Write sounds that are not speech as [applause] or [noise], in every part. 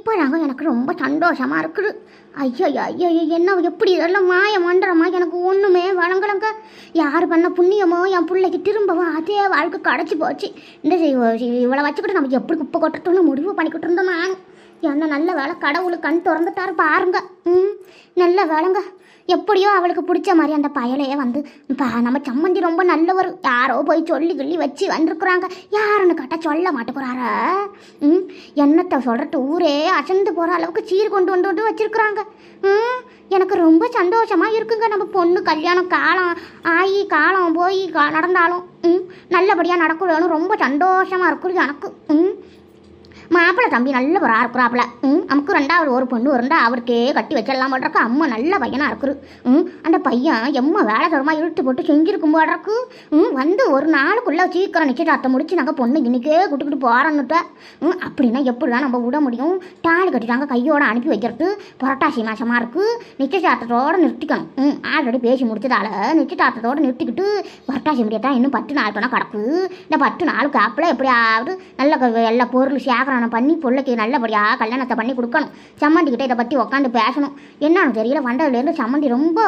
இப்போ எனக்கு ரொம்ப சந்தோஷமாக இருக்குது. ஐயோ ஐயோ என்ன எப்படி இதெல்லாம் மாய மண்டலமா எனக்கு ஒன்றுமே வழங்கலங்க. யார் பண்ண புண்ணியமோ என் பிள்ளைக்கு திரும்பவும் அதே வாழ்க்கை கிடச்சி போச்சு. இந்த இவ- இவளை வச்சுக்கிட்டு நம்ம எப்படி குப்பை கொட்டட்டும்னு முடிவு பண்ணிக்கிட்டு இருந்தோம் நான். என்ன நல்ல வேலை கடவுளுக்கு கண் திறந்துட்டாரு பாருங்க. ம் நல்ல வேலைங்க எப்படியோ அவளுக்கு பிடிச்ச மாதிரி அந்த பயலையே வந்து பா நம்ம சம்மந்தி ரொம்ப நல்லவர். யாரோ போய் சொல்லி கிள்ளி வச்சு வந்திருக்குறாங்க. யாருன்னு கேட்டால் சொல்ல மாட்டேங்கிறாரா? ம் என்னத்தை சொல்கிறது ஊரே அசந்து போகிற அளவுக்கு சீர் கொண்டு வந்து வந்து வச்சிருக்கிறாங்க. ம் எனக்கு ரொம்ப சந்தோஷமாக இருக்குங்க. நம்ம பொண்ணு கல்யாணம் காலம் ஆகி காலம் போய் கா- நடந்தாலும். ம் நல்லபடியாக நடக்கணும்னு ரொம்ப சந்தோஷமாக இருக்குது எனக்கு. ம் மாப்பிள்ளை தம்பி நல்ல ஒரு இருக்கிறாப்புல ம் நமக்கு ரெண்டாவது ஒரு பொண்ணு இருந்தா அவருக்கே கட்டி வச்சிடலாம் போடுறக்கு அம்மா நல்ல பையனாக இருக்குது. ம் அந்த பையன் எம்மா வேலை தரமாக இழுத்து போட்டு செஞ்சிருக்கும் போடுறக்கு ம் வந்து ஒரு நாளுக்குள்ளே சீக்கிரம் நிச்சயதார்த்தம் முடிச்சு நாங்கள் பொண்ணு இன்னைக்கே கூட்டுக்கிட்டு போகிறோன்னுட்ட ம் அப்படின்னா எப்படி தான் நம்ம விட முடியும்? தாலி கட்டிட்டாங்க கையோட அனுப்பி வைக்கிறது புரட்டாசி மாசமாக இருக்குது நிச்சயதார்த்தத்தோட நிறுத்திக்கணும். ம் ஆல்ரெடி பேசி முடிச்சதால் நிச்சயதார்த்தத்தோடு நிறுத்திக்கிட்டு புரட்டாசி முடியத்தான் இன்னும் பத்து நாள் பண்ண கிடக்கு. இந்த பத்து நாளுக்கு அப்பில் எப்படியாவது நல்ல எல்லா பொருள் கல்யாணம் பண்ணி பிள்ளைக்கு நல்லபடியாக கல்யாணத்தை பண்ணி கொடுக்கணும். சம்மந்திக்கிட்ட இதை பற்றி உட்காந்து பேசணும். என்னன்னு தெரியல. வந்ததுலேருந்து சம்மந்தி ரொம்ப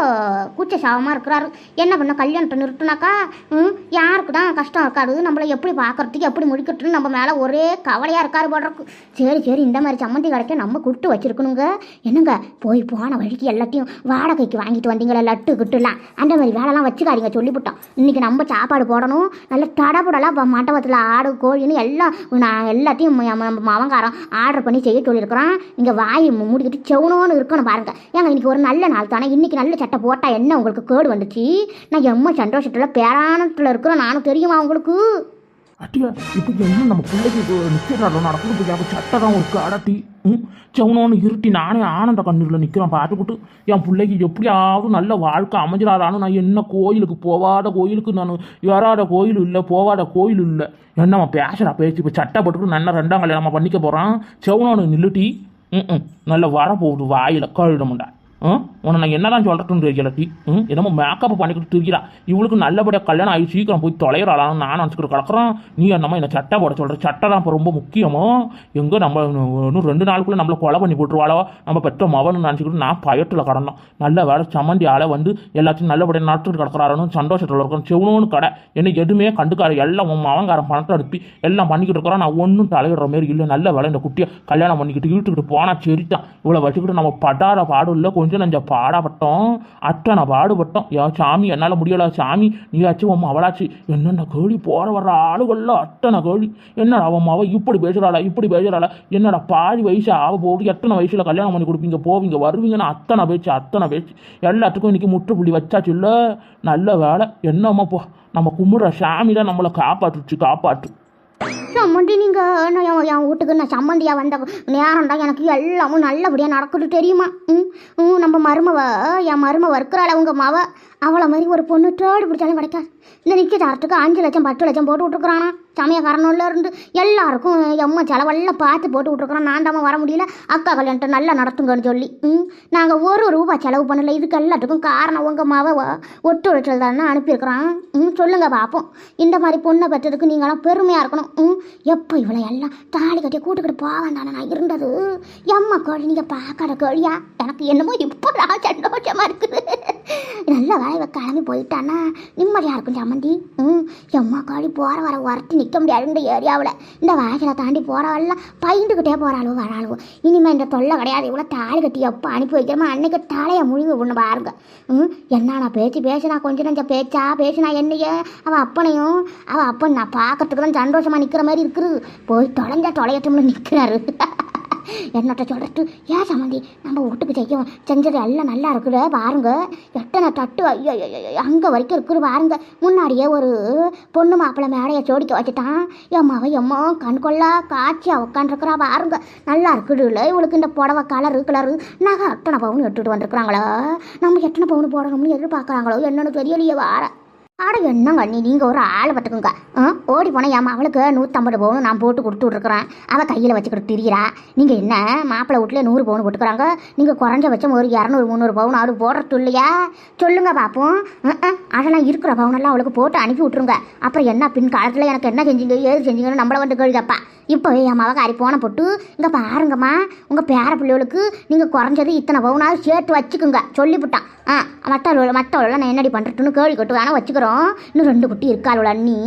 கூச்ச சாவமாக இருக்கிறாரு. என்ன பண்ண கல்யாணத்தை நிறுத்தினாக்கா ம், யாருக்கு தான் கஷ்டம் இருக்காது. நம்மளை எப்படி பார்க்கறதுக்கு எப்படி முடிக்கிறதுன்னு நம்ம மேலே ஒரே கவலையாக இருக்காரு போடுறக்கு சரி சரி இந்த மாதிரி சம்மந்தி கிடைக்க நம்ம கொடுத்து வச்சிருக்கணுங்க. என்னங்க போய் போன வழிக்கு எல்லாத்தையும் வாடகைக்கு வாங்கிட்டு வந்தீங்களா லட்டு கிட்டுலாம். அந்த மாதிரி வேலைலாம் வச்சுக்காதீங்க சொல்லிவிட்டோம். இன்னைக்கு நம்ம சாப்பாடு போடணும். நல்ல தடபுடலாம் இப்போ மண்டபத்தில் ஆடு கோழின்னு எல்லாம் நான் எல்லாத்தையும் நம்ம ம- ஆர்டர் பண்ணி செய்ய சொல்லியிருக்கிறோம் நீங்கள் வாய் மூடிக்கிட்டு செவனோன்னு இருக்கணும் பாருங்கள் ஏங்க இன்னைக்கு ஒரு நல்ல நாள் தானே? இன்றைக்கி நல்ல சட்டை போட்டால் என்ன உங்களுக்கு கேடு வந்துச்சு? நான் எம்ம சந்தோஷத்தில் பேரானத்தில் இருக்கிறேன். நானும் தெரியுமா உங்களுக்கு? அட்டியா இப்போ என்ன நம்ம பிள்ளைக்கு நிச்சயம் நடக்குது? சட்டை தான் ஒரு அடட்டி ம் செவனோன்னு இருட்டி நானே ஆனந்த கண்ணீரில் நிற்கிறேன் பார்த்துக்கிட்டு என் பிள்ளைக்கு எப்படியாவது நல்ல வாழ்க்கை அமைஞ்சிடாதான்னு நான் என்ன கோயிலுக்கு போவாத கோயிலுக்கு நான் வராத கோயில் இல்லை போவாத கோயில் இல்லை. என்னம்மா பேசுகிறா பேச்சு இப்போ சட்டப்பட்டுக்கிட்டு நான் ரெண்டாம் கல்யாணம் பண்ணிக்க போகிறான் செவனோன்னு நில்லுட்டி ம் ம் நல்ல வர போகுது வாயில். கழுடமுண்டா ம் உன்னை நான் என்னதான் சொல்கிறேன்னு தெரியல ம்? என்னமோ மேக்கப் பண்ணிக்கிட்டு திரிக்கிறா இவளுக்கு நல்லபடியாக கல்யாணம் ஆகி சீக்கிரம் போய் தொலைகிறாளான்னு நான் நினச்சிக்கிட்டு கிடக்குறேன். நீ என்னமோ என்ன சட்டை போட சொல்கிற சட்டை தான் இப்போ ரொம்ப முக்கியமோ? எங்கே நம்ம இன்னும் ரெண்டு நாளுக்குள்ளே நம்மளை கொலை பண்ணி போட்டுருவாளோ? நம்ம பெற்ற மவன்னு நினச்சிக்கிட்டு நான் பயத்தில் கடந்தோம். நல்ல வேலை சமந்தி ஆளை வந்து எல்லாத்தையும் நல்லபடியாக நடத்துட்டு கிடக்கிறாருன்னு சந்தோஷத்தில் இருக்கணும் செவனோன்னு கடை. என்ன எதுவுமே கண்டுக்கார எல்லாம் உன் மவங்காரன் பணத்தை அனுப்பி எல்லாம் பண்ணிக்கிட்டு இருக்கிறான் நான் ஒன்றும் தலையிடுற மாரி இல்லை. நல்ல வேலை இந்த குட்டியை கல்யாணம் பண்ணிக்கிட்டு இழுத்துக்கிட்டு போனால் சரிதான். இவ்வளோ வச்சுக்கிட்டு நம்ம படாத பாடும் இல்லை கொஞ்சம் நஞ்ச பாடாப்பட்டோம் அத்தனை பாடுபட்டோம். யா சாமி என்னால் முடியல சாமி. நீயாச்சும் உன் அவளாச்சு. என்னென்ன கேள்வி போகிற வர்ற ஆளுகள்ல அத்தனை கேள்வி என்னடா அவன் அவள் இப்படி பேசுகிறாளா இப்படி பேசுகிறாளா என்னடா பாதி வயசு ஆக போட்டு எத்தனை வயசில் கல்யாணம் பண்ணி கொடுப்பீங்க? போவீங்க வருவீங்கன்னு அத்தனை பேச்சு அத்தனை பேச்சு. எல்லாத்துக்கும் இன்றைக்கி முற்றுப்புள்ளி வச்சாச்சு இல்லை? நல்ல வேலை என்னம்மா போ. நம்ம கும்பிட்ற சாமி தான் நம்மளை காப்பாற்றுச்சு காப்பாற்று சம்மந்தி நீங்கள் நான் என் வீட்டுக்கு நான் சம்மந்தியாக வந்த நேரம் தான் எனக்கு எல்லாமும் நல்லபடியாக நடக்குது தெரியுமா? ம் ம் நம்ம மருமவ என் மருமவ இருக்கிறாள் உங்கள் மாவை? அவளை மாதிரி ஒரு பொண்ணு தேடி பிடிச்சாலும் கிடைக்காது இந்த நிச்சயதாரத்துக்கு அஞ்சு லட்சம் பத்து லட்சம் போட்டு விட்டுருக்குறானா. சமயக்காரனுள்ள இருந்து எல்லாருக்கும் எம்ம செலவெல்லாம் பார்த்து போட்டு விட்ருக்குறோம் நான் தான் வர முடியல. அக்கா கல்யாணத்தை நல்லா நடத்துங்கன்னு சொல்லி. ம் நாங்கள் ஒரு ரூபா செலவு பண்ணல. இதுக்கு எல்லாத்துக்கும் காரணம் உங்கள் மவ ஒத்துழைச்சல் தானே அனுப்பியிருக்கிறான். ம் சொல்லுங்க பார்ப்போம் இந்த மாதிரி பொண்ணை பெற்றதுக்கு நீங்களாம் பெருமையாக இருக்கணும். ம் எப்போ இவ்வளோ எல்லாம் தாலி கட்டி கூட்டுக்கிட்டு போவேன் தானே நான் இருந்தது? எம்மா கோழி நீங்கள் பார்க்காத கோழியா? எனக்கு என்னமோ இப்போ நான் சந்தோஷமாக இருக்குது. நல்ல வேலை கிளம்பி போயிட்டானா நிம்மதியாக இருக்கும் சம்மந்தி ம் எம்மா காடி போகிற வர வரட்டி நிற்க முடியாது இந்த ஏரியாவில். இந்த வாசலை தாண்டி போகிறவெல்லாம் பயந்துக்கிட்டே போகிறாளோ வராளோ. இனிமேல் இந்த தொல்லை கிடையாது. இவ்வளோ தாலி கட்டி எப்போ அனுப்பி வைக்கிறோமோ அன்னைக்கு தலையை முழுங்கி ஒன்று பாருங்க. ம் என்ன நான் பேச்சு பேசினா கொஞ்சம் நஞ்ச பேச்சா? பேசினா என்னையே? அவள் அப்பனையும் அவள் அப்பன் நான் பார்க்கறதுக்கு தான் சந்தோஷமாக நிற்கிற மாதிரி இருக்குது. போய் தொலைஞ்சா தொலையட்டும்னு நிற்கிறாரு [laughs] என்னட்ட சொல்கிறது ஏன் சம்மந்தி நம்ம வீட்டுக்கு செய்யும் செஞ்சது எல்லாம் நல்லா இருக்குது பாருங்க. எத்தனை தட்டு ஐயோ அங்கே வரைக்கும் இருக்குது பாருங்க முன்னாடியே ஒரு பொண்ணு மாப்பிள்ளை மேடையை ஜோடிக்க வச்சுட்டான் எம்மாவை எம்மா கண் கொள்ளா காய்ச்சியாக உட்காந்துருக்குறா பாருங்க நல்லா இருக்குதுல்ல இவளுக்கு இந்த புடவை கலரு கலரு நகை எத்தனை பவுன் எடுத்துகிட்டு வந்திருக்குறாங்களோ நம்ம எத்தனை பவுன் போடணும்னு எதிர்பார்க்குறாங்களோ என்னன்னு தெரியலையே வார ஆட என்னங்க நீ நீங்கள் ஒரு ஆளை பார்த்துக்குங்க. ஆ? ஓடி போனால் என் அவளுக்கு நூற்றம்பது பவுன் நான் போட்டு கொடுத்து விட்ருக்குறேன் அவள் கையில் வச்சுக்கிட்டு திரியிறா. நீங்கள் என்ன மாப்பிள்ளை வீட்டிலே நூறு பவுன் போட்டுக்கிறாங்க? நீங்கள் குறைஞ்சபட்சம் ஒரு இரநூறு முந்நூறு பவுன் அவர் போடுறது இல்லையா? சொல்லுங்க பார்ப்போம் ம், அதெல்லாம் இருக்கிற பவுனெல்லாம் அவளுக்கு போட்டு அனுப்பி விட்ருங்க அப்புறம் என்ன பின் காலத்தில் எனக்கு என்ன செஞ்சீங்க ஏது செஞ்சீங்கன்னு நம்மளை வந்து கேளுதப்பா இப்போவே என் மவகாரி போன போட்டு இங்கே பாருங்கம்மா உங்கள் பேர பிள்ளைகளுக்கு நீங்கள் குறைஞ்சது இத்தனை பவுனாவது சேர்த்து வச்சுக்குங்க. சொல்லிவிட்டான் ஆ மற்றவர்கள் மற்றவர்கள் நான் என்னடி பண்ணுறதுன்னு கேள்வி கட்டு வேணால் வச்சுக்கிறோம். இன்னும் ரெண்டு குட்டி இருக்காளோட அண்ணி.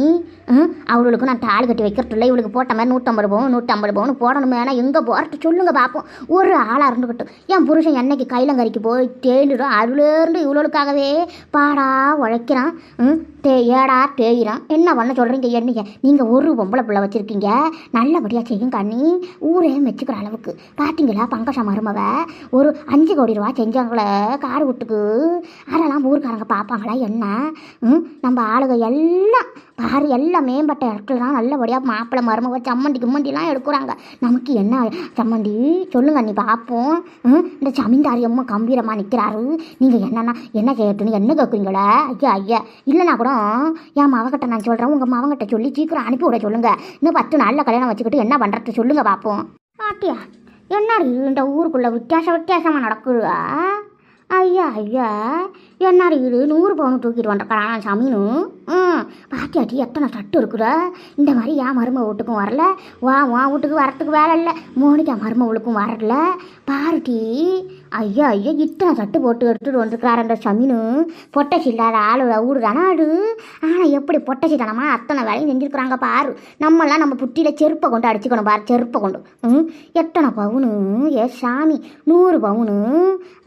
ம், அவளுக்கு நான் தாலி கட்டி வைக்கிறதில்ல இவளுக்கு போட்ட மாதிரி நூற்றம்பது பவுன் நூற்றம்பது பவுன் போடணுமே. ஆனால் எங்கே போகிறது சொல்லுங்க பார்ப்போம் ஒரு ஆளாக இருந்துக்கிட்டு என் புருஷன் என்னைக்கு கைலங்கரிக்கு போய் தேடிடும் அதுலேருந்து இவ்வளோக்காகவே பாடா உழைக்கிறான். ம், ஏடா தேயிறான் என்ன பண்ண சொல்கிறீங்க என்னைய? நீங்கள் ஒரு பொம்பளை பிள்ளை வச்சுருக்கீங்க. நல்லபடியாக செய்யும் கண்ணி. ஊரே மெச்சுக்கிற அளவுக்கு. பார்த்தீங்களா பங்கஜ மருமவ? ஒரு அஞ்சு கோடி ரூபா செஞ்சாங்களே கார் வீட்டுக்கு. அதெல்லாம் ஊருக்காரங்க பார்ப்பாங்களா என்ன? ம், நம்ம ஆளுங்க எல்லாம் பாரு எல்லாம் மேம்பட்ட இடத்துலலாம் நல்லபடியாக மாப்பிள்ளை மருமக சம்மந்தி கும்மந்திலாம் எடுக்கிறாங்க. நமக்கு என்ன சம்மந்தி? சொல்லுங்க நீ பார்ப்போம். ம், இந்த சமீந்தாரி அம்மா கம்பீரமாக நிற்கிறாரு நீங்கள் என்னென்னா என்ன செய்யட்டுன்னு என்ன கேட்குறீங்களா ஐயா ஐயா. இல்லைனா கூட என் மவகிட்ட நான் சொல்கிறேன் உங்கள் மவங்கிட்ட சொல்லி சீக்கிரம் அனுப்பி விட சொல்லுங்க. இன்னும் பத்து நாளில் கல்யாணம் வச்சுக்கிட்டு என்ன பண்ணுறது சொல்லுங்க பார்ப்போம் பாட்டியா என்ன இந்த ஊருக்குள்ளே வித்தியாச வித்தியாசமாக நடக்குதா ஐயா ஐயா என்னாடி இது? நூறு பவுன் தூக்கிட்டு வந்துருக்கான் சமீனு? ம். பாட்டியாட்டி எத்தனை தட்டு இருக்குதா இந்த மாதிரி ஏன் மரும வீட்டுக்கும் வரல? வா வா வீட்டுக்கு வரத்துக்கு வேலை இல்லை. மோனிகா மருமவளுக்கும் வரல. பாருட்டி ஐயா ஐயா இத்தனை தட்டு போட்டு எடுத்துட்டு வந்துருக்காரு அந்த சமீனு. பொட்டச்சி இல்லாத ஆளு ஊடு தானே ஆடு ஆனால் எப்படி பொட்டச்சி தானமா அத்தனை வேலையும் செஞ்சுருக்குறாங்க பாரு. நம்மலாம் நம்ம புட்டியில் செருப்பை கொண்டு அடிச்சுக்கணும் பாரு செருப்பை கொண்டு. ம். எத்தனை பவுனு? ஏ சாமி நூறு பவுனு?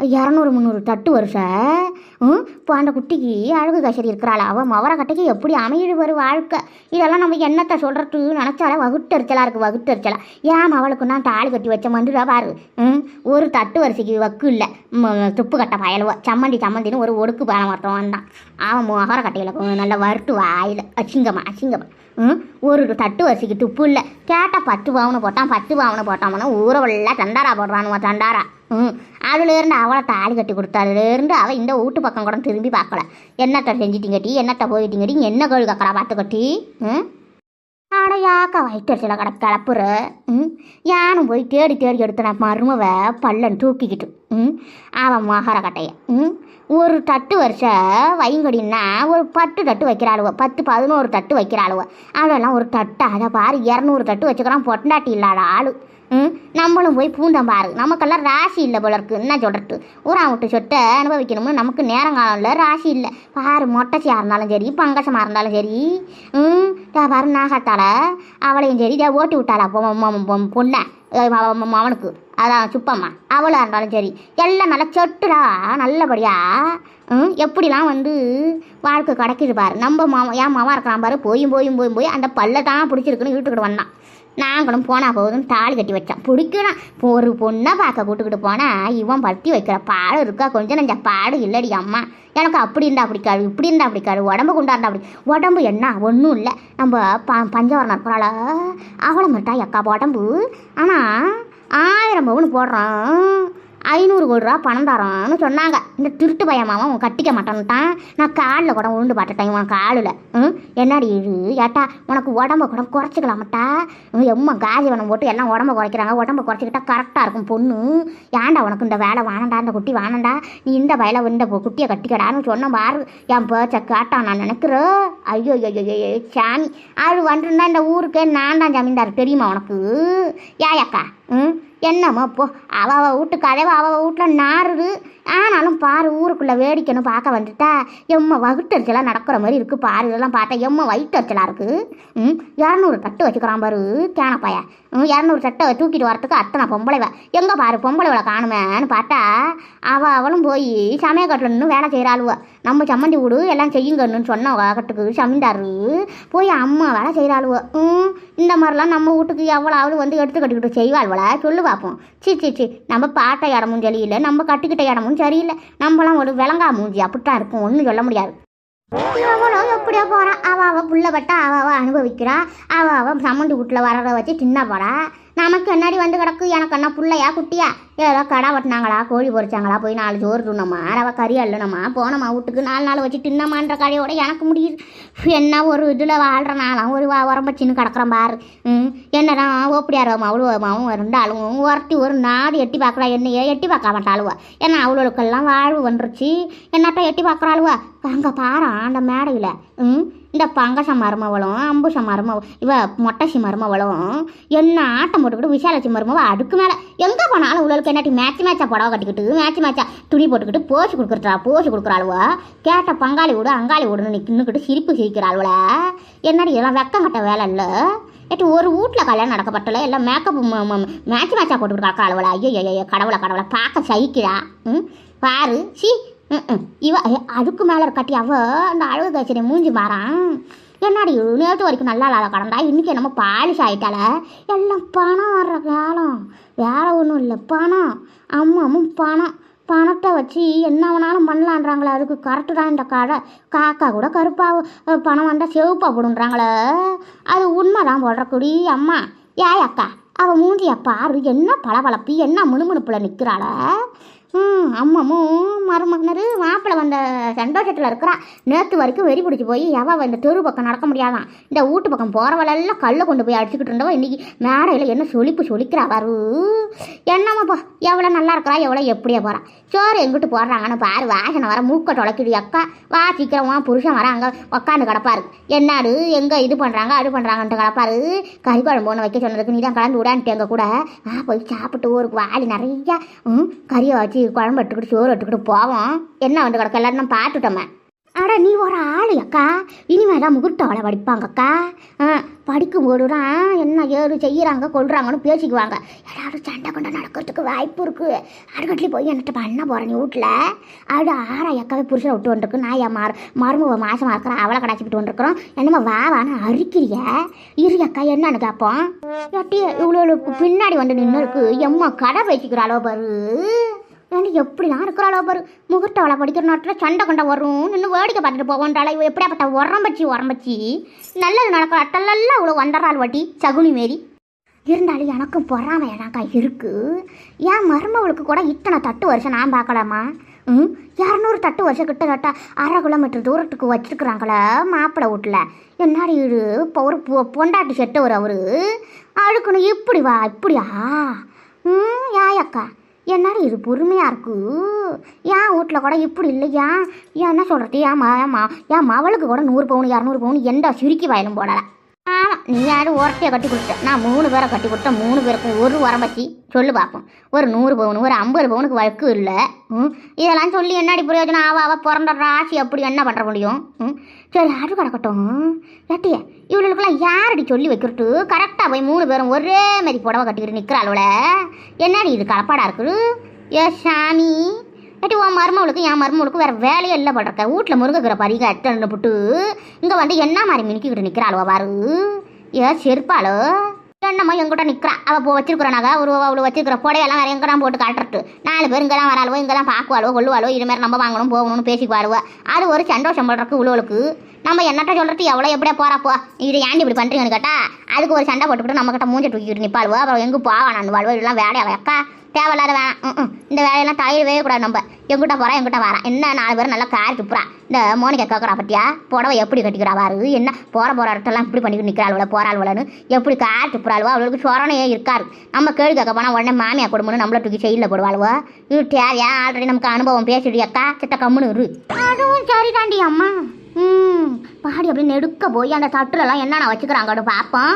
இரநூறு முந்நூறு தட்டு வருஷ ம்? இப்போ அந்த குட்டிக்கு அழகு கசரி இருக்கிறாள்? அவன் மவர கட்டைக்கு எப்படி அமையிடு வரும் வாழ்க்கை. இதெல்லாம் நம்ம என்னத்தை சொல்கிறது நினச்சாலே வகுட்டரிச்சலாக இருக்குது வகுட்டரிச்சலாக ஏன் அவளுக்கு நான் தாலி கட்டி வச்ச மண்டுடா பாரு. ம்? ஒரு தட்டு வரிசைக்கு வக்கு இல்லை. துப்பு கட்டை பயலுவ. சம்மந்தி சம்மந்தின்னு ஒரு ஒடுக்கு பணம் மட்டும் வந்தான். அவன் மொகர கட்டையில் நல்லா வறுட்டு வாயில். அசிங்கமா அசிங்கமா. ம்? ஒரு தட்டு வரிசைக்கு துப்பு இல்லை. கேட்டால் பத்து பவுனை போட்டான் பத்து பவுனை போட்டான்னா ஊரவெல்ல தண்டாரா போடுறானுவ தண்டாரா. ம். அதுலேருந்து அவளை தாலி கட்டி கொடுத்ததுலேருந்து அவள் இந்த வீட்டு பக்கம் கூட திரும்பி பார்க்கல. என்னத்தை செஞ்சிட்டீங்கட்டி என்னத்தை போயிட்டிங்கட்டி என்ன கழுகு கக்கறா பார்த்து கட்டி ம்? அடையாக்க வயிற்றுல கிட கிளப்புற ம்? யானும் போய் தேடி தேடி எடுத்தன மருமவ பல்லன் தூக்கிக்கிட்டு ம்? அவன் மகர கட்டைய ம்? ஒரு தட்டு வருஷம் வைங்கடின்னா ஒரு பத்து தட்டு வைக்கிறாளுவ பத்து பதினோரு தட்டு வைக்கிறாளுவ. அதெல்லாம் ஒரு தட்டு? அதை பாரு இரநூறு தட்டு வச்சுக்கிறான் பொட்டாட்டி இல்லாத ஆள். ம் நம்மளும் போய் பூந்தம் பாரு நமக்கெல்லாம் ராசி இல்லை போல இருக்கு என்ன சொல்கிறது ஊரா விட்டு சொட்டை அனுபவிக்கணும்னு நமக்கு நேரங்காலம் இல்லை ராசி இல்லை பாரு மொட்டச்சியாக இருந்தாலும் சரி பங்கசமாக இருந்தாலும் சரி ம் பாரு நாகத்தால அவளையும் சரி இதே ஓட்டி விட்டாளா பொண்ணை அவனுக்கு அதான் சுப்பம்மா அவளாக இருந்தாலும் சரி எல்லாம் நல்லா சொட்டுடா நல்லபடியா ம் எப்படிலாம் வந்து வாழ்க்கை கிடைக்குது பாரு நம்ம மாமா என் மாமா இருக்கிறான் பாரு போயும் போயும் போயும் போய் அந்த பல்ல தான் பிடிச்சிருக்குன்னு வீட்டுக்கிட்டு வந்தான் நாங்களும் போனால் போதும் தாலி கட்டி வச்சான். பிடிக்கிறான் ஒரு பொண்ணை பார்க்க கூட்டுக்கிட்டு போனால் இவன் பருத்தி வைக்கிற பாடு இருக்கா? கொஞ்சம் நஞ்ச பாடு இல்லடி அம்மா. எனக்கு அப்படி இருந்தா பிடிக்காது இப்படி இருந்தா பிடிக்காது உடம்பு குண்டாருந்தா அப்படி உடம்பு என்ன? ஒன்றும் இல்லை. நம்ம ப பஞ்சவரம் இருக்கிறாள அவளை மட்டும் எக்கா உடம்பு. ஆனால் ஆயிரம் பவுன் போடுறான். ஐநூறு கோடி ரூபா பணம் தரோன்னு சொன்னாங்க. இந்த திருட்டு பயமாவும் அவன் கட்டிக்க மாட்டான்ட்டான் நான் காலில் கூட உருண்டு பார்த்துட்டேன் உன் காலில். ம்? என்னடி இது? ஏட்டா உனக்கு உடம்ப கூட குறைச்சிக்கலாமட்டா? எம்மா காஜி வனம் போட்டு எல்லாம் உடம்ப குறைக்கிறாங்க. உடம்ப குறைச்சிக்கிட்டா கரெக்டாக இருக்கும் பொண்ணு. ஏன்டா உனக்கு இந்த வேலை வானண்டா இந்த குட்டி வானண்டா நீ இந்த வயலை இந்த குட்டியை கட்டிக்கடான்னு சொன்ன பாரு. என் பேச்ச காட்டான் நான் நினைக்கிறேன் ஐயோ ஐயோ ஐயோ ஐயோ, சாமி. அது வந்துருந்தா இந்த ஊருக்கே நான் தான் ஜமீன்தார். தெரியுமா உனக்கு? ஏயாக்கா ம்? என்னம்மா போ? அவ அவ வீட்டு கதவை அவ வீட்டில் நாறுது. ஆனாலும் பாரு ஊருக்குள்ளே வேடிக்கைன்னு பார்க்க வந்துட்டா. எம்மா வகுட்டரிச்சலாக நடக்கிற மாதிரி இருக்குது பாரு. இதெல்லாம் பார்த்தா எம்மா வயிற்றுச்சலாக இருக்குது ம்? இரநூறு தட்டு வச்சுக்கிறான் பாரு கேனப்பாய. ம் இரநூறு தட்டை தூக்கிட்டு வரத்துக்கு அத்தனை பொம்பளைவ. எங்கே பாரு பொம்பளைவளை காணுமேன்னு பார்த்தா அவள் அவளும் போய் சமயக்கட்டில் நின்று வேலை செய்கிறாளுவ நம்ம சம்மந்தி வீடு எல்லாம் செய்யுங்கன்னு சொன்ன கட்டுக்கு சமீன்தாரு போய் அம்மா வேலை செய்கிறாளுவ ம்? இந்த மாதிரிலாம் நம்ம வீட்டுக்கு எவ்வளவு வந்து எடுத்து கட்டிக்கிட்டு செய்வாள்வள சொல்லு பார்ப்போம் சி சி சி. நம்ம பார்த்த இடமும் சரியில்லை நம்ம கட்டிக்கிட்ட இடமும் சரியில்லை நம்மளாம் ஒரு விளங்கா மூஞ்சி அப்படித்தான் இருக்கும் ஒன்றும் சொல்ல முடியாது. எவ்வளோ எப்படியோ போகிறான் அவ அவள் புள்ளப்பட்ட அவள் அவ அனுபவிக்கிறா. அவள் அவள் சம்மந்தி வீட்டில் வரத வச்சு தின்ன போகிறான் நமக்கு என்னடி வந்து கிடக்கு? எனக்கு என்ன பிள்ளையா குட்டியா? ஏதோ கடை வெட்டினாங்களா கோழி பொறிச்சாங்களா போய் நாலு சோறு தின்னம்மா ரவ கறி அல்லணுமா போனம்மா வீட்டுக்கு நாலு நாள் வச்சு தின்னமான்ற கடையோட எனக்கு முடியுது. என்ன ஒரு இதில் வாழ்கிற நாளாம். ஒரு வா உரம்பச்சின்னு கிடக்குறேன் பாரு. ம் என்னதான் ஓப்படியார் அவ்வளோ அம்மாவும் ரெண்டாளும் ஒருத்தி ஒரு நாடு எட்டி பார்க்குறா என்னையே எட்டி பார்க்க மாட்டாளுவா ஏன்னா அவ்வளோக்கெல்லாம் வாழ்வு வந்துருச்சு. என்னட்ட எட்டி பார்க்குறாளுவா அங்கே பாரு அந்த மேடையில். ம் இந்த பங்கச மருமவளும் அம்புச மருமவ இவ மொட்டசி மருமவளும் என்ன ஆட்டம் போட்டுக்கிட்டு விஷாலட்சி மருமவ அடுக்கு மேலே. எங்கே போனாலும் உள்ளளுக்கு என்னாட்டி மேட்ச் மேட்சாக புடவை கட்டிக்கிட்டு மேட்ச் மேட்சா துணி போட்டுக்கிட்டு போச்சு கொடுக்குறா போச்சு கொடுக்குறாளுவ. கேட்ட பங்காளி விடு அங்காளி விடுன்னு நின்றுக்கிட்டு சிரிப்பு சிரிக்கிறாளுவல என்னடி எல்லாம் வெக்கம் கட்ட வேலை இல்லை? ஏட்டி ஒரு வீட்டில் கல்யாணம் நடக்கப்பட்டல எல்லாம் மேக்கப் மேட்ச் மேட்சாக போட்டுக்கிட்டு கிடக்கிறாளுவல ஐயோ ஐயோ கடவுளை கடவுளை பார்க்க சகிக்கிறா. ம்? பாரு சி இவ அதுக்கு மேலே இருக்காட்டி அவ அந்த அழகு காய்ச்சலை மூஞ்சி மாறான். என்னடி நேற்று வரைக்கும் நல்லா இல்லாத கடந்தா? இன்றைக்கி என்னமோ பாலிஷ் ஆகிட்டால எல்லாம் பணம் வர்ற காலம். வேலை ஒன்றும் இல்லை. பணம். அம்மாவும் பணம். பணத்தை வச்சு என்ன வேணாலும் பண்ணலான்றாங்களே. அதுக்கு கரெக்டு தான் இந்த கடை. காக்கா கூட கருப்பாக பணம் வந்தால் செவப்பாக போடுன்றாங்களே. அது உண்மை தான் போடுறக்குடி அம்மா. ஏ அக்கா அவள் மூஞ்சிய பாரு. என்ன பளபளப்பு என்ன முணுமுணுப்பில் நிற்கிறாள ம் அம்மாமும் மருமகனர் மாப்பிள்ளை வந்த சந்தோஷத்தில் இருக்கிறா. நேற்று வரைக்கும் வெறி பிடிச்சி போய் எவ இந்த தெரு பக்கம் நடக்க முடியாதான். இந்த வீட்டு பக்கம் போகிறவளெல்லாம் கல்லை கொண்டு போய் அடிச்சுக்கிட்டு இருந்தவ இன்னைக்கு மேடையில் என்ன சொலிப்பு சொலிக்கிறா பாரு. என்னம்மாப்பா எவ்வளோ நல்லா இருக்கிறா எவ்வளோ எப்படியே போகிறான் சோறு எங்கிட்டு போடுறாங்கன்னு பாரு வாசனை வர மூக்க தொலைக்கிடு அக்கா. வா சீக்கிரமா புருஷன் வர அங்கே உக்காந்து கிடப்பாரு. என்னாடு எங்கே இது பண்ணுறாங்க அது பண்ணுறாங்கன்ட்டு கிடப்பாரு. கறி குழம்பு ஒன்று வைக்க சொன்னதுக்கு நீ தான் கலந்து விடான்ட்டு எங்கள் கூட. ஆ போய் சாப்பிட்டு ஒரு வாலி நிறையா ம் கறியை வச்சு குழம்பு எடுத்துக்கிட்டு சோறு எடுத்துக்கிட்டு போவோம். என்ன வந்து கிடக்க? எல்லாரும் நான் பார்த்துட்டோமே. அடா நீ ஒரு ஆளு அக்கா. இனிமேல் தான் முகூர்த்தவளை படிப்பாங்க அக்கா. ஆ படிக்கும்போது தான் என்ன ஏறு செய்கிறாங்க கொள்றாங்கன்னு பேசிக்குவாங்க. யாராவது சண்டை கொண்டை நடக்கிறதுக்கு வாய்ப்பு இருக்குது அடுக்கட்டில் போய் என்னட்ட பண்ண போகிறேன் நீ வீட்டில் அது ஆறா அக்காவை புருஷனை விட்டு வந்துருக்கு நான் என் மரு மருமக மாசமாக இருக்கிறேன் அவளை கடாச்சிக்கிட்டு வந்துருக்குறோம். என்னமோ வா வான்னு அரிக்கிறிய இரு அக்கா என்னன்னு கேட்போம். எட்டி இவ்வளோ பின்னாடி வந்து நின்று இருக்கு எம்மா கடை வச்சுக்கிறாளோ பாரு. ஏண்டி எப்படிலாம் இருக்கிறாளோ பாரு. முகூர்த்த அவளை படிக்கிற நாட்டில் சண்டை கொண்ட வரும் நின்று வேடிக்கை பார்த்துட்டு போவோன்றாளா இவ எப்படியாப்பட்ட உரம்பச்சி உரம்பச்சி. நல்லது நடக்கிற அட்டலெல்லாம் இவ்வளோ வண்டறாள் வட்டி சகுனி மாரி. இருந்தாலும் எனக்கும் பொறாமை எனக்கா இருக்குது ஏன் மருமவளுக்கு கூட இத்தனை தட்டு வருஷம் நான் பார்க்கலாமா ம்? இரநூறு தட்டு வருஷம் கிட்டத்தட்ட அரை கிலோமீட்டர் தூரத்துக்கு வச்சுருக்குறாங்களே மாப்பிள்ளை வீட்டில். என்னாடி இது? இப்போ ஒரு பொ- பொண்டாட்டி செட்டவர் அவரு. அழுக்கணும் இப்படி வா இப்படியா? ம் யாயக்கா. என்னடா இது பொறுமையாக இருக்கு? ஏன் வீட்டில் கூட இப்படி இல்லையா? ஏன் என்ன சொல்கிறது ஏன் மா ஏன் மா ஏன் மவளுக்கு கூட நூறு பவுன் இரநூறு பவுன் எந்த சுருக்கி வயலும் போடலை. நீ யாரும் ஒருத்தையை கட்டி கொடுத்த நான் மூணு பேரை கட்டி கொடுத்தேன். மூணு பேருக்கும் ஒரு வரம்பச்சி சொல்லு பார்ப்போம் ஒரு நூறு பவுன் ஒரு ஐம்பது பவுனுக்கு வழக்கு இல்லை. ம்? இதெல்லாம் சொல்லி என்னடி பிரயோஜனம்? ஆவா அவள் பிறந்த ராசி அப்படி என்ன பண்ணுற முடியும்? ம்? சரி அது கிடக்கட்டும் ஏட்டியே இவளுக்குலாம் யாரடி சொல்லி வைக்கிறது? கரெக்டாக போய் மூணு பேரும் ஒரே மாதிரி புடவை கட்டிக்கிட்டு நிற்கிறாள் என்னடி இது கலப்பாடாக இருக்குது? ஏ சாமி. ஏட்டி உன் மருமவளுக்கு என் மருமவளுக்கு வேற வேலையே இல்லை பண்ணுறக்க வீட்டில் முருங்கைக்கிற பறிக எத்தனை புட்டு இங்கே வந்து என்ன மாதிரி மினுக்கிக்கிட்டு நிற்கிறாளுவ பாரு. ஏ செருப்பாளோ? என்னம்மா எங்கிட்ட நிற்கிறா அவள் இப்போ வச்சிருக்கிற நகை ஒரு அவ்வளோ வச்சிருக்கிற புடையெல்லாம் வேற எங்கெல்லாம் போட்டு காட்டுறது? நாலு பேர் இங்கே தான் வராளுவோ இங்கே தான் பார்க்குவாளோ கொள்ளுவாளோ இது மாதிரி நம்ம வாங்கணும் போகணும்னு பேசிக்குவாளுவ. அது ஒரு சந்தோஷம் பண்ணுறக்கு உழவளுக்கு நம்ம என்னட்ட சொல்கிறது எவ்வளோ எப்படியா போகிறப்போ இது ஏன்டி இப்படி பண்ணுறீங்கன்னு கேட்டா அதுக்கு ஒரு சண்டை போட்டுக்கிட்டு நம்மக்கிட்ட கிட்ட மூஞ்ச தூக்கிட்டு நிற்பாளுவோ அப்புறம் எங்கே போவான் வாழ்வோ இதெல்லாம் வேலையா வைக்கா தேவையில்லாத வேணாம். ம், இந்த வேலையெல்லாம் தலையிடவே கூடாது நம்ம. எங்கிட்ட போகிறா எங்கிட்ட வரான் என்ன நாலு பேர் நல்லா கார் துப்புறா. இந்த மோனிகா கேட்குறா பத்தியா? புடவை எப்படி கட்டிக்கிறா பாரு. என்ன போகிற போகிற இடத்தெல்லாம் இப்படி பண்ணிக்கிட்டு நிற்கிறாள்வல போகிறாள்வலன்னு எப்படி கார் துப்புறாளுவோ அவளுக்கு சொரணையே இருக்காரு நம்ம கேள்வி கேட்க போனால் உடனே மாமியா கொடுமுன்னு நம்மள தூக்கி செயலில் போடுவாளுவோ. இது தேவையா? ஆல்ரெடி நமக்கு அனுபவம் பேசிடுறியாக்கா அக்கா சித்த கம்முன்னு இரு. அதுவும் சரி தாண்டி அம்மா. ம். பாடி அப்படி நெடுக்க போய் அந்த சட்டுலெல்லாம் என்னென்ன வச்சுக்கிறாங்கன்னு பார்ப்போம்